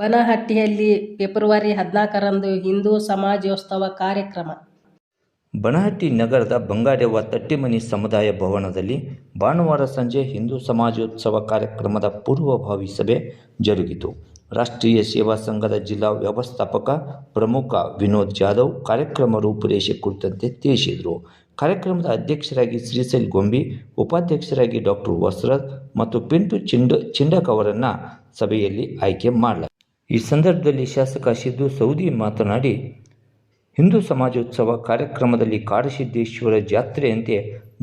ಬನಹಟ್ಟಿಯಲ್ಲಿ February ಹದಿನಾಲ್ಕರಂದು ಹಿಂದೂ ಸಮಾಜೋತ್ಸವ ಕಾರ್ಯಕ್ರಮ. ಬನಹಟ್ಟಿ ನಗರದ ಬಂಗಾರೆವ್ವ ತಟ್ಟಿಮನಿ ಸಮುದಾಯ ಭವನದಲ್ಲಿ ಭಾನುವಾರ ಸಂಜೆ ಹಿಂದೂ ಸಮಾಜೋತ್ಸವ ಕಾರ್ಯಕ್ರಮದ ಪೂರ್ವಭಾವಿ ಸಭೆ ಜರುಗಿತು. ರಾಷ್ಟ್ರೀಯ ಸೇವಾ ಸಂಘದ ಜಿಲ್ಲಾ ವ್ಯವಸ್ಥಾಪಕ ಪ್ರಮುಖ ವಿನೋದ್ ಜಾಧವ್ ಕಾರ್ಯಕ್ರಮ ರೂಪುರೇಷೆ ಕುರಿತಂತೆ ತಿಳಿಸಿದರು. ಕಾರ್ಯಕ್ರಮದ ಅಧ್ಯಕ್ಷರಾಗಿ ಶ್ರೀಶೈಲ್ ಗೊಂಬಿ, ಉಪಾಧ್ಯಕ್ಷರಾಗಿ ಡಾಕ್ಟರ್ ವಸ್ರದ್ ಮತ್ತು ಪಿಂಟು ಚಿಂಡ ಚಿಂಡಕ್ ಅವರನ್ನು ಸಭೆಯಲ್ಲಿ ಆಯ್ಕೆ ಮಾಡಲಾಗಿದೆ ಈ ಸಂದರ್ಭದಲ್ಲಿ ಶಾಸಕ ಸಿದ್ದು ಸೌದಿ ಮಾತನಾಡಿ, ಹಿಂದೂ ಸಮಾಜೋತ್ಸವ ಕಾರ್ಯಕ್ರಮದಲ್ಲಿ ಕಾಡಸಿದ್ದೇಶ್ವರ ಜಾತ್ರೆಯಂತೆ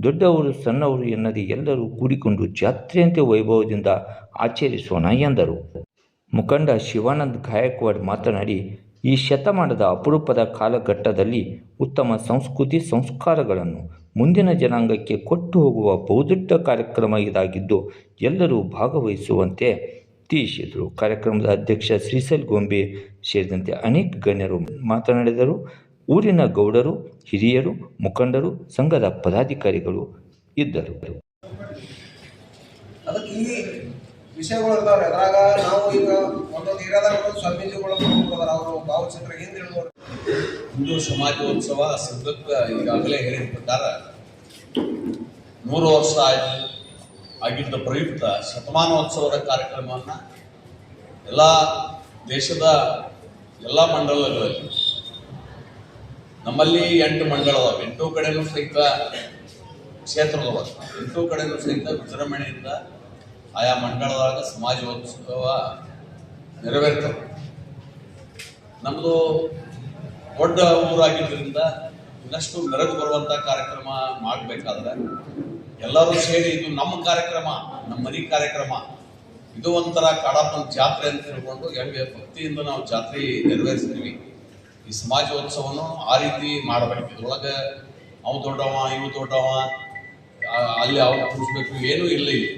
ದೊಡ್ಡವರು ಸಣ್ಣವರು ಎನ್ನದೇ ಎಲ್ಲರೂ ಕೂಡಿಕೊಂಡು ಜಾತ್ರೆಯಂತೆ ವೈಭವದಿಂದ ಆಚರಿಸೋಣ ಎಂದರು. ಮುಖಂಡ ಶಿವಾನಂದ್ ಗಾಯಕ್ವಾಡ್ ಮಾತನಾಡಿ, ಈ ಶತಮಾನದ ಅಪರೂಪದ ಕಾಲಘಟ್ಟದಲ್ಲಿ ಉತ್ತಮ ಸಂಸ್ಕೃತಿ ಸಂಸ್ಕಾರಗಳನ್ನು ಮುಂದಿನ ಜನಾಂಗಕ್ಕೆ ಕೊಟ್ಟು ಹೋಗುವ ಬಹುದೊಡ್ಡ ಕಾರ್ಯಕ್ರಮ ಇದಾಗಿದ್ದು, ಎಲ್ಲರೂ ಭಾಗವಹಿಸುವಂತೆ ತಿಳಿಸಿದರು ಕಾರ್ಯಕ್ರಮದ ಅಧ್ಯಕ್ಷ ಶ್ರೀಸಲ್ ಗೊಂಬೆ ಸೇರಿದಂತೆ ಅನೇಕ ಗಣ್ಯರು ಮಾತನಾಡಿದರು. ಊರಿನ ಗೌಡರು ಹಿರಿಯರು ಮುಖಂಡರು ಸಂಘದ ಪದಾಧಿಕಾರಿಗಳು ಇದ್ದರು. ಅದಕ್ಕೆ ಈ ವಿಷಯಗಳು ಅದ್ರಾಗ ನಾವು ಈಗ ಒಂದೊಂದು ಏರಿಯಾದಾಗ ಒಂದೊಂದು ಸ್ವಾಮೀಜಿಗಳು ಅವರು ಭಾವಚಿತ್ರ ಹಿಂದೆ ಸಮಾಜೋತ್ಸವ ಸಿದ್ಧಕ್ಕೆ ಈಗಾಗಲೇ ಹೇಳಿದ ಪ್ರಕಾರ ನೂರು ವರ್ಷ ಆಗಿ ಆಗಿದ್ದ ಪ್ರಯುಕ್ತ ಶತಮಾನೋತ್ಸವದ ಕಾರ್ಯಕ್ರಮವನ್ನು ಎಲ್ಲ ದೇಶದ ಎಲ್ಲ ಮಂಡಲಗಳಲ್ಲಿ, ನಮ್ಮಲ್ಲಿ ಎಂಟು ಮಂಡಳವ ಎಂಟು ಕಡೆನೂ ಸಹಿತ ಕ್ಷೇತ್ರದವ ಎಂಟು ಕಡೆನೂ ಸಹಿತ ವಿಜೃಂಭಣೆಯಿಂದ ಆಯಾ ಮಂಡಳದಾಗ ಸಮಾಜೋತ್ಸವ ನೆರವೇರ್ತವೆ. ನಮ್ಮದು ದೊಡ್ಡ ಊರಾಗಿದ್ದರಿಂದ ಇನ್ನಷ್ಟು ಮೆರಗು ಬರುವಂಥ ಕಾರ್ಯಕ್ರಮ ಮಾಡಬೇಕಾದ್ರೆ ಎಲ್ಲರೂ ಸೇರಿ ಇದು ನಮ್ಮ ಕಾರ್ಯಕ್ರಮ, ನಮ್ಮ ಮನೆ ಕಾರ್ಯಕ್ರಮ. ಇದು ಒಂಥರ ಕಾಡಪ್ಪನ ಜಾತ್ರೆ ಅಂತ ಹೇಳ್ಕೊಂಡು ಹೆಂಗೆ ಭಕ್ತಿಯಿಂದ ನಾವು ಜಾತ್ರೆ ನೆರವೇರಿಸ್ತೀವಿ. ಈ ಸಮಾಜೋತ್ಸವನು ಆ ರೀತಿ ಮಾಡಬೇಕು. ಇದ್ರೊಳಗೆ ಅವು ದೊಡ್ಡವ, ಇವು ದೊಡ್ಡವ ಅಲ್ಲಿ ಅವ್ರು ಕೂರಿಸ್ಬೇಕು, ಏನೂ ಇಲ್ಲ ಇಲ್ಲಿ.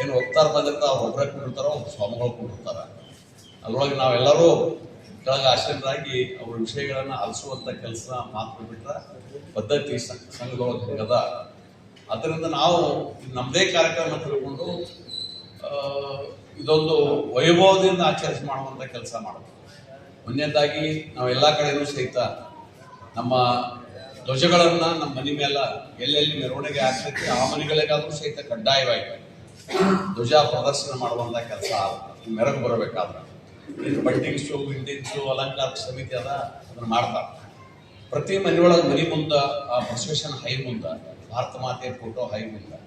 ಏನು ಹೋಗ್ತಾರ, ಬಂದಿರ್ತಾರ ಅವ್ರು ಒಬ್ಬರೇ ಕೂಡಿರ್ತಾರ ಅವ್ರು ಸ್ವಾಮಿಗಳು ಕೂಡಿರ್ತಾರೆ ಅದ್ರೊಳಗೆ ನಾವೆಲ್ಲರೂ ಕೆಳಗೆ ಆಶ್ರಯರಾಗಿ ಅವ್ರ ವಿಷಯಗಳನ್ನು ಅಲಿಸುವಂತ ಕೆಲಸ ಮಾತ್ರ ಬಿಟ್ಟರೆ ಪದ್ಧತಿ ಸಂಘದೊಳಗೆ ಹಂಗದ. ಅದರಿಂದ ನಾವು ನಮ್ಮದೇ ಕಾರ್ಯಕ್ರಮ ತಿಳ್ಕೊಂಡು ಇದೊಂದು ವೈಭವದಿಂದ ಆಚರಿಸಿ ಮಾಡುವಂಥ ಕೆಲಸ ಮಾಡಬೇಕು ಮೊನ್ನೆದಾಗಿ ನಾವು ಎಲ್ಲ ಕಡೆಯೂ ಸಹಿತ ನಮ್ಮ ಧ್ವಜಗಳನ್ನು ನಮ್ಮ ಮನೆ ಮೇಲೆ ಎಲ್ಲೆಲ್ಲಿ ಮೆರವಣಿಗೆ ಆಗ್ತೈತಿ, ಆ ಮನೆಗಳಿಗಾದರೂ ಸಹಿತ ಕಡ್ಡಾಯವಾಗಿ ಧ್ವಜ ಪ್ರದರ್ಶನ ಮಾಡುವಂಥ ಕೆಲಸ ಮೆರಗು ಬರಬೇಕಾದ್ರೆ. ಇನ್ನು ವಿಂಟಿಂಗ್ಸು ಅಲಂಕಾರ ಸಮಿತಿ ಅದ, ಅದನ್ನು ಮಾಡ್ತಾರೆ. ಪ್ರತಿ ಮನೆಯೊಳಗೆ ಮನೆ ಮುಂದೆ, ಆ ಬಸವೇಶ್ವರನ ಹೈ ಮುಂದೆ, ಭಾರತ ಮಾತೆ ಫೋಟೋ ಹೈ ಮುಂದೆ.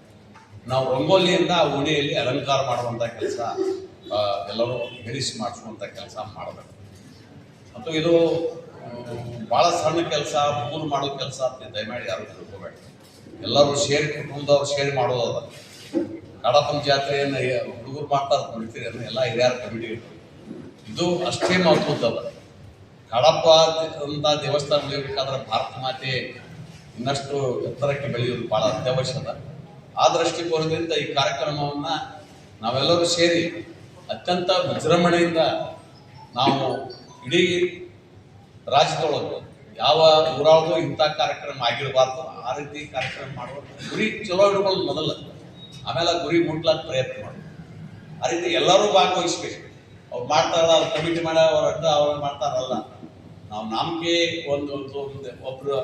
ನಾವು ರಂಗೋಲಿಯಿಂದ ಆ ಓಣಿಯಲ್ಲಿ ಅಲಂಕಾರ ಮಾಡುವಂತ ಕೆಲಸ ಎಲ್ಲರೂ ಬೆಳೆಸಿ ಮಾಡಿಸುವಂಥ ಕೆಲಸ ಮಾಡಬೇಕು. ಮತ್ತು ಇದು ಭಾಳ ಸಣ್ಣ ಕೆಲಸ, ಮೂರು ಮಾಡೋ ಕೆಲಸ ಅಂತ ದಯಮಾಡಿ ಯಾರು ತಿಳ್ಕೊಬೇಡಿ. ಎಲ್ಲರೂ ಸೇರಿ ಕುಟುಂಬದವ್ರು ಸೇರಿ ಮಾಡೋದದ ಕಾಡಪ್ಪನ ಜಾತ್ರೆಯನ್ನು, ಹುಡುಗರು ಮಾಡ್ತಾರೆ ನೋಡ್ತೀರಿ ಅದನ್ನ ಎಲ್ಲ ಹಿರಿಯರ ಕಮಿಟಿ ಇದು ಅಷ್ಟೇ ಮಹತ್ವದ್ದದ ಕಾಡಪ್ಪ ಅಂತ ದೇವಸ್ಥಾನ ಬೆಳಿಬೇಕಾದ್ರೆ ಭಾರತ ಮಾತೆ ಇನ್ನಷ್ಟು ಎತ್ತರಕ್ಕೆ ಬೆಳೆಯೋದು ಭಾಳ ಅತ್ಯವಶ್ಯದ ಆ ದೃಷ್ಟಿಕೋನದಿಂದ ಈ ಕಾರ್ಯಕ್ರಮವನ್ನ ನಾವೆಲ್ಲರೂ ಸೇರಿ ಅತ್ಯಂತ ವಿಜೃಂಭಣೆಯಿಂದ ನಾವು ಇಡೀ ರಾಜ್ಯದೊಳಗೆ ಯಾವ ಊರಾಗು ಇಂಥ ಕಾರ್ಯಕ್ರಮ ಆಗಿರಬಾರ್ದು. ಆ ರೀತಿ ಕಾರ್ಯಕ್ರಮ ಮಾಡುವ ಗುರಿ ಚಲೋ ಇಟ್ಕೊಳ್ಳೋದು ಮೊದಲ. ಆಮೇಲೆ ಗುರಿ ಮುಟ್ಲಾಕ ಪ್ರಯತ್ನ ಮಾಡೋದು. ಆ ರೀತಿ ಎಲ್ಲರೂ ಭಾಗವಹಿಸ್ಬೇಕು. ಅವ್ರು ಮಾಡ್ತಾರಲ್ಲ, ಅವ್ರು ಕಮಿಟಿ ಮಾಡ, ಅವ್ರ ಅಡ್ಡ ಅವ್ರು ಮಾಡ್ತಾರಲ್ಲ. ನಾವು ನಮ್ಗೆ ಒಂದು ಒಬ್ರು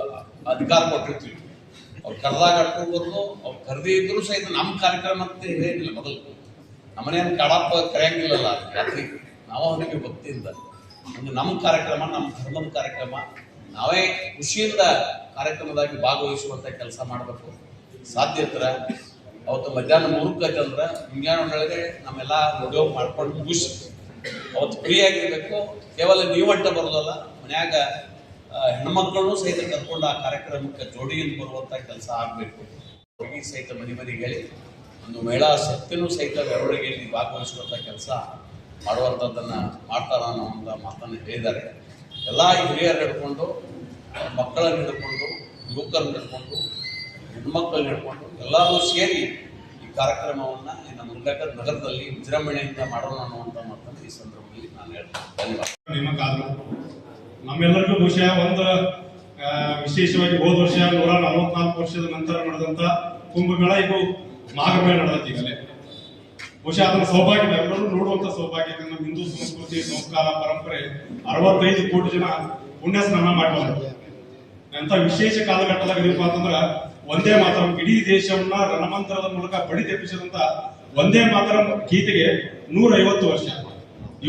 ಅಧಿಕಾರ ಕೊಟ್ಟಿರ್ತೀವಿ. ಅವ್ರು ಕರೆದಾಗ ಕಟ್ಕೊಬೋದು ಅವ್ರು ಕರೆದೇ ಇದ್ರು ಸಹಿತ ನಮ್ಮ ಕಾರ್ಯಕ್ರಮ ಅಂತ ಹೇಳಿಲ್ಲ ಮೊದಲು. ನಮ್ಮನೇನು ಕಡಪ್ಪ ಕರೆಯಂಗಿಲ್ಲಲ್ಲ ರಾತ್ರಿ ನಾವು ಅವನಿಗೆ ಭಕ್ತಿಯಿಂದ. ಒಂದು ನಮ್ಮ ಕಾರ್ಯಕ್ರಮ ನಮ್ಮ ಧರ್ಮದ ಕಾರ್ಯಕ್ರಮ. ನಾವೇ ಖುಷಿಯಿಂದ ಕಾರ್ಯಕ್ರಮದಾಗಿ ಭಾಗವಹಿಸುವಂತ ಕೆಲಸ ಮಾಡಬೇಕು. ಸಾಧ್ಯ ಹತ್ರ. ಅವತ್ತು ಮಧ್ಯಾಹ್ನ ಮೂರಕ್ಕೆ ಅಂದ್ರೆ ಮುಂಜಾನೆ ನಮ್ಮೆಲ್ಲ ಉದ್ಯೋಗ ಮಾಡ್ಕೊಂಡು ಮುಗಿಸಿ. ಅವತ್ತು ಫ್ರೀ ಆಗಿರ್ಬೇಕು. ಕೇವಲ ನೀವಂಟ ಬರೋದಲ್ಲ ಮನ್ಯಾಗ ಆ, ಹೆಣ್ಮಕ್ಳನ್ನೂ ಸಹಿತ ಕರ್ಕೊಂಡು ಆ ಕಾರ್ಯಕ್ರಮಕ್ಕೆ ಜೋಡಿಯಲ್ಲಿ ಬರುವಂತ ಕೆಲಸ ಆಗಬೇಕು. ಹೋಗಿ ಸಹಿತ ಮನೆ ಮನೆಗೆ ಹೇಳಿ ಒಂದು ಮಹಿಳಾ ಶಕ್ತಿನೂ ಸಹಿತ ಮೆರವಣಿಗೆಯಲ್ಲಿ ಭಾಗವಹಿಸುವಂತ ಕೆಲಸ ಮಾಡುವಂಥದ್ದನ್ನ ಮಾಡ್ತಾರ ಅನ್ನೋ ಮಾತನ್ನು ಹೇಳಿದ್ದಾರೆ. ಎಲ್ಲ ಹಿರಿಯರು ಹಿಡ್ಕೊಂಡು ಮಕ್ಕಳನ್ನು ಹಿಡ್ಕೊಂಡು ಯುವಕರನ್ನು ಹಿಡ್ಕೊಂಡು ಹೆಣ್ಮಕ್ಳನ್ನ ಹಿಡ್ಕೊಂಡು ಎಲ್ಲರೂ ಸೇರಿ ಈ ಕಾರ್ಯಕ್ರಮವನ್ನ ನಮ್ಮ ನಗರ ನಗರದಲ್ಲಿ ವಿಜೃಂಭಣೆಯಿಂದ ಮಾಡೋಣ ಅನ್ನುವಂಥ ಮಾತನ್ನು ಈ ಸಂದರ್ಭದಲ್ಲಿ ನಾನು ಹೇಳ್ತೇನೆ. ಧನ್ಯವಾದ. ನಮ್ಮೆಲ್ಲರಿಗೂ ಬಹುಶಃ ಒಂದು ವಿಶೇಷವಾಗಿ ಹೋದ ವರ್ಷ ನೂರ ನಲವತ್ನಾಲ್ಕು ವರ್ಷದ ನಂತರ ನಡೆದಂತ ಕುಂಭಮೇಳ ಇದು ಮಾಘಮೇಳ ನಡೆದೈತಿ ಈಗಲೇ. ಬಹುಶಃ ಅದನ್ನ ಸೌಭಾಗ್ಯ ಎಲ್ಲರೂ ನೋಡುವಂತ ಸೌಭಾಗ್ಯ ನಮ್ಮ ಹಿಂದೂ ಸಂಸ್ಕೃತಿ, ಸಂಸ್ಕಾರ, ಪರಂಪರೆ ಅರವತ್ತೈದು ಕೋಟಿ ಜನ ಪುಣ್ಯ ಸ್ನಾನ ಮಾಡ್ತಾರೆ ಅಂತ ವಿಶೇಷ ಕಾಲಘಟ್ಟದಾಗ ಇದೀಪ ಅಂತಂದ್ರ ಒಂದೇ ಮಾತ್ರ, ಇಡೀ ದೇಶವನ್ನ ರಣಮಂತ್ರದ ಮೂಲಕ ಬಡಿ ತೆಪ್ಪಿಸಿದಂತ ಒಂದೇ ಮಾತ್ರ ಗೀತೆಗೆ ನೂರ ಐವತ್ತು ವರ್ಷ.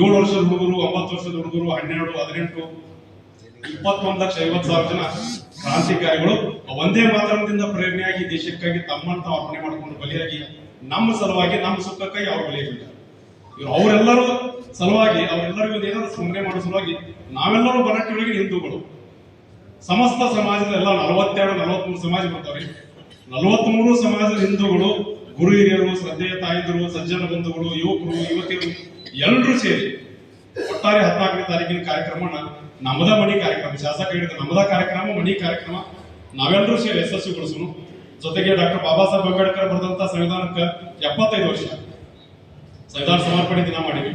ಏಳು ವರ್ಷದ ಹುಡುಗರು, ಒಂಬತ್ತು ವರ್ಷದ ಹುಡುಗರು, ಹನ್ನೆರಡು, ಹದಿನೆಂಟು ಇಪ್ಪತ್ತೊಂದು ಲಕ್ಷ ಐವತ್ತು ಸಾವಿರ ಜನ ಕ್ರಾಂತಿಕಾರಿಗಳು, ಒಂದೇ ಮಾತ್ರದಿಂದ ಪ್ರೇರಣೆಯಾಗಿ ದೇಶಕ್ಕಾಗಿ ತಮ್ಮನ್ನು ತಾವು ಅರ್ಪಣೆ ಮಾಡಿಕೊಂಡು ಬಲಿಯಾಗಿ ನಮ್ಮ ಸಲುವಾಗಿ, ನಮ್ಮ ಸುಖಕ್ಕಾಗಿ ಅವ್ರು ಬಲಿಯಾಗಿದ್ದಾರೆ ಇವರು ಅವರೆಲ್ಲರೂ ಸಲುವಾಗಿ, ಅವರೆಲ್ಲರಿಗೂ ಏನಾದ್ರು ಸ್ಮರಣೆ ಮಾಡೋ ಸಲುವಾಗಿ ನಾವೆಲ್ಲರೂ ಬರಟ್ಟಿಗಳಿಗೆ ಹಿಂದೂಗಳು. ಸಮಸ್ತ ಸಮಾಜದ ಎಲ್ಲ ನಲವತ್ತೆರಡು, ನಲವತ್ಮೂರು ಸಮಾಜ ಬರ್ತಾವ್ರಿ ನಲವತ್ಮೂರು ಸಮಾಜದ ಹಿಂದೂಗಳು, ಗುರು ಹಿರಿಯರು, ಶ್ರದ್ಧೆಯ ತಾಯಿದರು ಸಜ್ಜನ ಬಂಧುಗಳು, ಯುವಕರು, ಯುವತಿಯರು ಎಲ್ಲರೂ ಸೇರಿ ಒಟ್ಟಾರೆ ಹದಿನಾಲ್ಕನೇ ತಾರೀಕಿನ ಕಾರ್ಯಕ್ರಮನ ನಮದ ಮಣಿ ಕಾರ್ಯಕ್ರಮ, ಶಾಸಕ ಹೇಳಿದ ನಮ್ಮದ ಕಾರ್ಯಕ್ರಮ, ಮಣಿ ಕಾರ್ಯಕ್ರಮ ನಾವೆಲ್ಲರೂ ಸೇರಿ ಯಶಸ್ವಿಗೊಳಿಸೋಣ ಜೊತೆಗೆ ಡಾಕ್ಟರ್ ಬಾಬಾ ಸಾಹೇಬ್ ಅಂಬೇಡ್ಕರ್ ಬರೆದಂತ ಸಂವಿಧಾನಕ್ಕೆ ಎಪ್ಪತ್ತೈದು ವರ್ಷ ಸಂವಿಧಾನ ಸಮರ್ಪಣೆ ದಿನ ಮಾಡಿವಿ.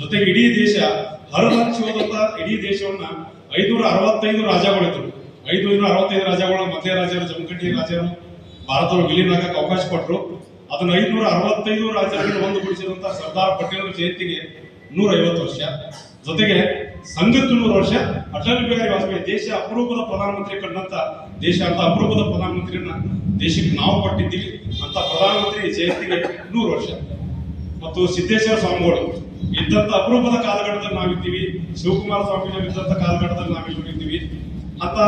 ಜೊತೆಗೆ ಇಡೀ ದೇಶ ಹೋದಂತ ಇಡೀ ದೇಶವನ್ನ ಐನೂರ ಅರವತ್ತೈದು ರಾಜ್ಯಗಳಿದ್ರು. ಐನೂರ ಅರವತ್ತೈದು ರಾಜ್ಯಗಳು, ಮಧ್ಯ ರಾಜರು ಜಮಖಂಡಿ ರಾಜರು ಭಾರತ ವಿಲೀನ ಆಗಕ್ಕೆ ಅವಕಾಶ ಕೊಟ್ಟರು ಅದನ್ನ ಐನೂರ ಅರವತ್ತೈದು ರಾಜ್ಯಗಳನ್ನು ಒಂದುಗೂಡಿಸಿದಂತ ಸರ್ದಾರ್ ಪಟೇಲ್ ಜಯಂತಿಗೆ ನೂರ ಐವತ್ತು ವರ್ಷ. ಜೊತೆಗೆ ಸಂಗತ್ತು ನೂರು ವರ್ಷ. ಅಟಲ್ ಬಿಹಾರಿ ವಾಜಪೇಯಿ ದೇಶ ಅಪರೂಪದ ಪ್ರಧಾನಮಂತ್ರಿ ಕಂಡಂತ ದೇಶ ಅಂತ ಅಪರೂಪದ ಪ್ರಧಾನಮಂತ್ರಿಯನ್ನ ದೇಶಕ್ಕೆ ನಾವು ಕೊಟ್ಟಿದ್ದೀವಿ ಅಂತ ಪ್ರಧಾನಮಂತ್ರಿ ಜಯಂತಿಗೆ ನೂರು ವರ್ಷ. ಮತ್ತು ಸಿದ್ದೇಶ್ವರ ಸ್ವಾಮಿಗಳು ಇದ್ದಂತ ಅಪರೂಪದ ಕಾಲಘಟ್ಟದಲ್ಲಿ ನಾವಿದ್ದೀವಿ. ಶಿವಕುಮಾರ ಸ್ವಾಮಿಗಳು ಇದ್ದಂತ ಕಾಲಘಟ್ಟದಲ್ಲಿ ನಾವಿಲ್ಲಿ ಇದ್ದೀವಿ ಅಂತ,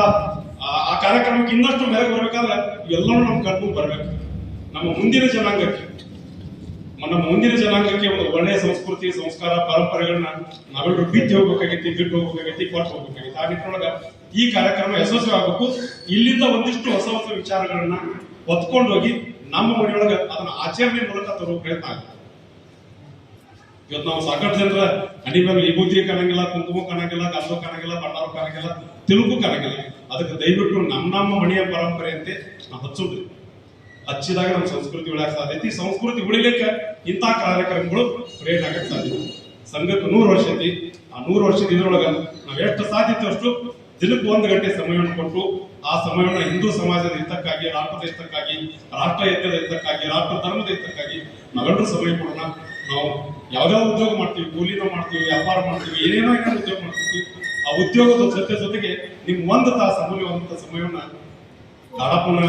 ಆ- ಆ ಕಾರ್ಯಕ್ರಮಕ್ಕೆ ಇನ್ನಷ್ಟು ಮೇಲೆ ಬರ್ಬೇಕಾದ್ರೆ ಎಲ್ಲರೂ ನಮ್ಮ ಕಣ್ಣು ಬರ್ಬೇಕು. ನಮ್ಮ ಮುಂದಿನ ಜನಾಂಗಕ್ಕೆ. ನಮ್ಮ ಮುಂದಿನ ಜನಾಂಗಕ್ಕೆ ಒಂದು ಒಳ್ಳೆಯ ಸಂಸ್ಕೃತಿ, ಸಂಸ್ಕಾರ, ಪರಂಪರೆಗಳನ್ನ ನಾವೆಲ್ಲರೂ ಬಿತ್ತಿ ಹೋಗ್ಬೇಕಾಗೈತಿ ಬಿಟ್ಟು ಹೋಗ್ಬೇಕಾಗೈತಿ ಕೊಟ್ಟು ಹೋಗ್ಬೇಕಾಗೈತಿ ಆ ನಿಟ್ಟಿನೊಳಗ ಈ ಕಾರ್ಯಕ್ರಮ ಯಶಸ್ವಿ ಆಗಬೇಕು. ಇಲ್ಲಿಂದ ಒಂದಿಷ್ಟು ಹೊಸ ಹೊಸ ವಿಚಾರಗಳನ್ನ ಹೊತ್ಕೊಂಡು ಹೋಗಿ ನಮ್ಮ ಮನೆಯೊಳಗೆ ಅದನ್ನ ಆಚರಣೆ ಮೂಲಕ ತರುವ ಪ್ರಯತ್ನ ಆಗುತ್ತೆ ಇವತ್ತು ನಾವು ಸಾಕಷ್ಟು ಜನರ ಹಣಿ ಮೇಲೆ ವಿಭೂತಿ ಕಾಣಂಗಿಲ್ಲ ಕುಂಕುಮ ಕಾಣಂಗಿಲ್ಲ ಕಸು ಕಾಣಂಗಿಲ್ಲ ಬಂಡಾರ ಕಾಣಂಗಿಲ್ಲ ತಿರುಗು ಕಾಣಂಗಿಲ್ಲ. ಅದಕ್ಕೆ ದಯವಿಟ್ಟು ನಮ್ಮ ನಮ್ಮ ಮನೆಯ ಪರಂಪರೆಯಂತೆ ನಾವು ಹಚ್ಚೋದು ಹಚ್ಚಿದಾಗ ನಮ್ಮ ಸಂಸ್ಕೃತಿ ಉಳಿಯಕ್ಕೆ ಸಾಧ್ಯ ಐತಿ ಸಂಸ್ಕೃತಿ ಉಳಿಲಿಕ್ಕೆ ಇಂಥ ಕಾರ್ಯಕ್ರಮಗಳು ಪ್ರೇರಣೆ ಆಗಕ್ಕೆ ಸಾಧ್ಯ. ಸಂಘಕ್ಕೆ ನೂರು ವರ್ಷ ಐತಿ. ಆ ನೂರು ವರ್ಷದ ಇದ್ರೊಳಗ ನಾವು ಎಷ್ಟು ಸಾಧ್ಯತೆ ಅಷ್ಟು ದಿನಕ್ಕೆ ಒಂದು ಗಂಟೆ ಸಮಯವನ್ನು ಕೊಟ್ಟು ಆ ಸಮಯವನ್ನು ಹಿಂದೂ ಸಮಾಜದ ಹಿತಕ್ಕಾಗಿ, ರಾಷ್ಟ್ರದ ಹಿತಕ್ಕಾಗಿ, ರಾಷ್ಟ್ರ ಹಿತದ ಹಿತಕ್ಕಾಗಿ, ರಾಷ್ಟ್ರ ಧರ್ಮದ ಹಿತಕ್ಕಾಗಿ ನಾವೆಲ್ಲರೂ ಸಮಯ ಕೊಡೋಣ. ನಾವು ಯಾವ್ದಾವ ಉದ್ಯೋಗ ಮಾಡ್ತೀವಿ, ಕೂಲಿನ ಮಾಡ್ತೀವಿ, ವ್ಯಾಪಾರ ಮಾಡ್ತೀವಿ, ಏನೇನೋ ಏನೋ ಉದ್ಯೋಗ ಮಾಡ್ತೀವಿ. ಆ ಉದ್ಯೋಗದ ಜೊತೆ ಜೊತೆಗೆ ನಿಮ್ಗೆ ಒಂದು ತಾಸು ಅಮೂಲ್ಯವಾದಂಥ ಸಮಯವನ್ನ ಕಾಡಪ್ಪನ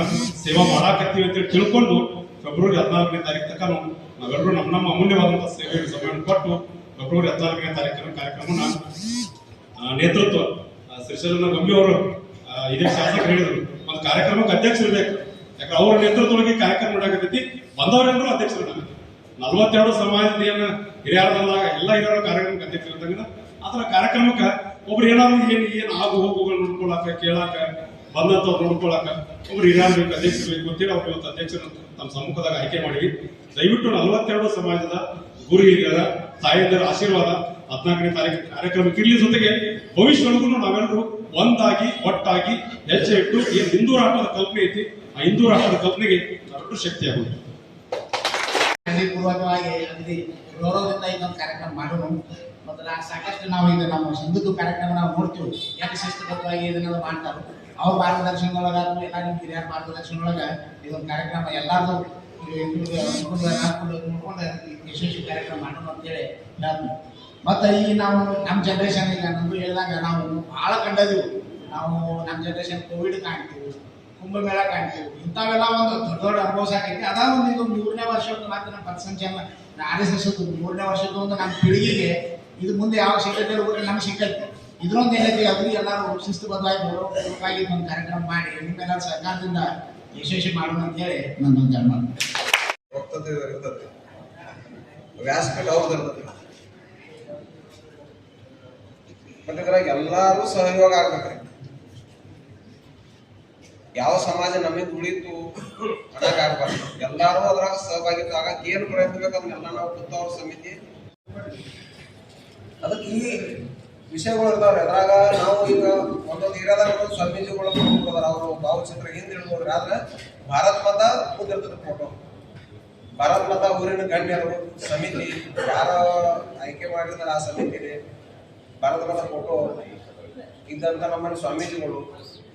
ಸೇವಾ ಮಾಡಾಕತ್ತೀವಿ ಅಂತ ತಿಳ್ಕೊಂಡು ಫೆಬ್ರವರಿ ಹದಿನಾಲ್ಕನೇ ತಾರೀಕು ತನಕ ನಾವು ನಾವೆಲ್ಲರೂ ನಮ್ಮ ನಮ್ಮ ಅಮೂಲ್ಯವಾದಂಥ ಸೇವೆ ಸಮಯವನ್ನು ಕೊಟ್ಟು ಫೆಬ್ರವರಿ ಹದಿನಾಲ್ಕನೇ ತಾರೀಕಿನ ಕಾರ್ಯಕ್ರಮನ ಆ, ನೇತೃತ್ವ ಆ, ಶ್ರೀಶೈಲನ ಗಂಭೀರ್ ಅವರು ಇದೇ ಶಾಸಕರು ಹೇಳಿದರು. ಒಂದು ಕಾರ್ಯಕ್ರಮಕ್ಕೆ ಅಧ್ಯಕ್ಷರು ಬೇಕು. ಯಾಕಂದ್ರೆ ಅವರ ನೇತೃತ್ವದೊಳಗೆ ಕಾರ್ಯಕ್ರಮ ಮಾಡಾಕತ್ತೈತಿ ಬಂದವರೆಲ್ಲರೂ ಅಧ್ಯಕ್ಷರು ನಲ್ವತ್ತೆರಡು ಸಮಾಜದ ಏನು ಹಿರಿಯರದಲ್ಲಾಗ ಎಲ್ಲ ಇರೋ ಕಾರ್ಯಕ್ರಮಕ್ಕೆ ಅಧ್ಯಕ್ಷರು ಇದ್ದಂಗ ಆತರ ಕಾರ್ಯಕ್ರಮಕ್ಕೆ ಒಬ್ರು ಏನಾದ್ರು ಏನು ಏನ್ ಆಗು ಹೋಗುಗಳು ನೋಡ್ಕೊಳಕ ಕೇಳಾಕ ಬಂದಂತವ್ರು ನೋಡ್ಕೊಳಕ ಒಬ್ರು ಇರಾನ್ ಬೇಕು, ಅಧ್ಯಕ್ಷರು ಬೇಕು ಅಂತೇಳಿ ಅವ್ರು ಇವತ್ತು ಅಧ್ಯಕ್ಷರು ನಮ್ಮ ಸಮ್ಮುಖದಾಗ ಆಯ್ಕೆ ಮಾಡಿವಿ ದಯವಿಟ್ಟು ನಲವತ್ತೆರಡು ಸಮಾಜದ ಗುರು ಹಿರಿಯರ ತಾಯಂದಿರ ಆಶೀರ್ವಾದ ಹದಿನಾಲ್ಕನೇ ತಾರೀಕು ಕಾರ್ಯಕ್ರಮಕ್ಕೆ ಇಲ್ಲಿ ಜೊತೆಗೆ ಭವಿಷ್ಯದೊಳಗೂ ನಾವೆಲ್ಲರೂ ಒಂದಾಗಿ, ಒಟ್ಟಾಗಿ ಹೆಜ್ಜೆ ಇಟ್ಟು ಈ ಹಿಂದೂ ರಾಷ್ಟ್ರದ ಕಲ್ಪನೆ ಐತಿ. ಆ ಹಿಂದೂ ರಾಷ್ಟ್ರದ ಕಲ್ಪನೆಗೆ ಶಕ್ತಿ ಆಗುತ್ತೆ ಪೂರ್ವಕವಾಗಿ ಅಗದಿ ಗೌರವದಿಂದ ಇನ್ನೊಂದು ಕಾರ್ಯಕ್ರಮ ಮಾಡೋಣ. ನಾ ಸಾಕಷ್ಟು ನಾವು ಈಗ ನಮ್ಮ ಸಂಘದ್ದು ಕಾರ್ಯಕ್ರಮ ನಾವು ನೋಡ್ತೀವಿ. ಯಾಕೆ ಶಿಸ್ತುಬದ್ಧವಾಗಿ ಇದನ್ನೆಲ್ಲ ಮಾಡ್ತಾರೆ. ಅವ್ರ ಮಾರ್ಗದರ್ಶನದೊಳಗಾದ್ರು ಎಲ್ಲ ನಿಮ್ಗೆ ಹಿರಿಯರ ಮಾರ್ಗದರ್ಶನದೊಳಗೆ ಇದೊಂದು ಕಾರ್ಯಕ್ರಮ ಎಲ್ಲಾರ್ದು ನೋಡ್ಕೊಂಡು ಯಶಸ್ವಿ ಕಾರ್ಯಕ್ರಮ ಮಾಡೋಣ ಅಂತೇಳಿ ಹೇಳ್ತೀನಿ. ಮತ್ತು ಈ ನಾವು ನಮ್ಮ ಜನ್ರೇಷನ್ ಈಗ ನಮ್ಗೆ ಹೇಳಿದಾಗ ನಾವು ಭಾಳ ಕಂಡದೀವಿ. ನಾವು ನಮ್ಮ ಜನ್ರೇಷನ್ ಕೋವಿಡ್ ಕಾಣ್ತೀವಿ ಕುಂಭಮೇಳ ಕಾಣ್ತೀವಿ ಇಂಥವೆಲ್ಲ ಒಂದು ದೊಡ್ಡ ದೊಡ್ಡ ಅನುಭವ ಅದ ಒಂದು ಇದು ಮೂರನೇ ವರ್ಷದ ಮಾತ್ರ ನಮ್ಮ ಪಥಸಂಚಲನ ಆರ್ ಎಸ್ ಎಸ್ ಮೂರನೇ ವರ್ಷದ ಒಂದು ನಮ್ಮ ಪೀಳಿಗೆಗೆ ಇದು ಮುಂದೆ ಯಾವ ಸಿಕ್ಕೈತೆ ಇರ್ಬೇಕು ನಮ್ಗೆ ಸಿಕ್ಕೈತಿ ಇದ್ರೊಂದು ಏನೈತಿ ಅದು ಎಲ್ಲರೂ ಶಿಸ್ತುಬದ್ಧವಾಗಿ ಗೌರವಪೂರ್ವಕವಾಗಿ ಒಂದು ಕಾರ್ಯಕ್ರಮ ಮಾಡಿ ನಿಮ್ಮೆಲ್ಲ ಸರ್ಕಾರದಿಂದ ಯಶಸ್ವಿ ಮಾಡೋಣ ಅಂತ ಹೇಳಿ ನನ್ನೊಂದು ಜನ್ಮ ವಕ್ತತೆ ಇರ್ತದೆ. ವ್ಯಾಸಪೀಠ ಅವ್ರದ್ದು ಇರ್ತದೆ. ಇದ್ರಾಗ ಎಲ್ಲಾರು ಸಹಯೋಗ ಆಗ್ಬೇಕ್ರಿ ಯಾವ ಸಮಾಜ ನಮಗೆ ಉಳಿತು ಅನ್ನಕ್ ಎಲ್ಲರೂ ಎಲ್ಲಾರು ಅದ್ರಾಗ ಸಹಭಾಗಿತ್ವ ಏನು ಏನ್ ಪ್ರಯತ್ನ ಬೇಕು ಅದನ್ನೆಲ್ಲ ನಾವು ಕೂತವ್ರ ಸಮಿತಿ ಅದಕ್ಕೆ ಈ ವಿಷಯಗಳು ಇರ್ತಾವ್ರಿ ಅದ್ರಾಗ ನಾವು ಈಗ ಒಂದೊಂದು ಏರಿಯಾದಾಗ ಒಂದೊಂದು ಸ್ವಾಮೀಜಿಗಳು ನೋಡ್ಬೋದಾರ ಅವರು ಭಾವಚಿತ್ರ ಹಿಂದೆ ಇಡ್ಬೋದ್ರಿ ಆದ್ರೆ ಭಾರತ್ ಮಾತಾ ಮುಂದಿರ್ತದೆ ಫೋಟೋ ಭಾರತ್ ಮತ ಊರಿನ ಗಣ್ಯರು ಸಮಿತಿ, ಯಾರ ಆಯ್ಕೆ ಮಾಡಿರ್ತಾರೆ ಆ ಸಮಿತಿಲಿ ಭಾರತ ಮತ ಫೋಟೋ ಇದ್ದಂತ ನಮ್ಮನೆ ಸ್ವಾಮೀಜಿಗಳು.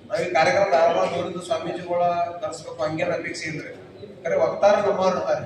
ನಾವು ಈ ಕಾರ್ಯಕ್ರಮ ಧಾರವಾಡ ಸ್ವಾಮೀಜಿಗಳ ಕರ್ಸ್ಬೇಕು, ಹಂಗೇನು ಅಪೇಕ್ಷೆ ಇಲ್ರಿ. ಕರೆ ವಕ್ತಾರ ನಮ್ಮ ಇರ್ತಾರೆ.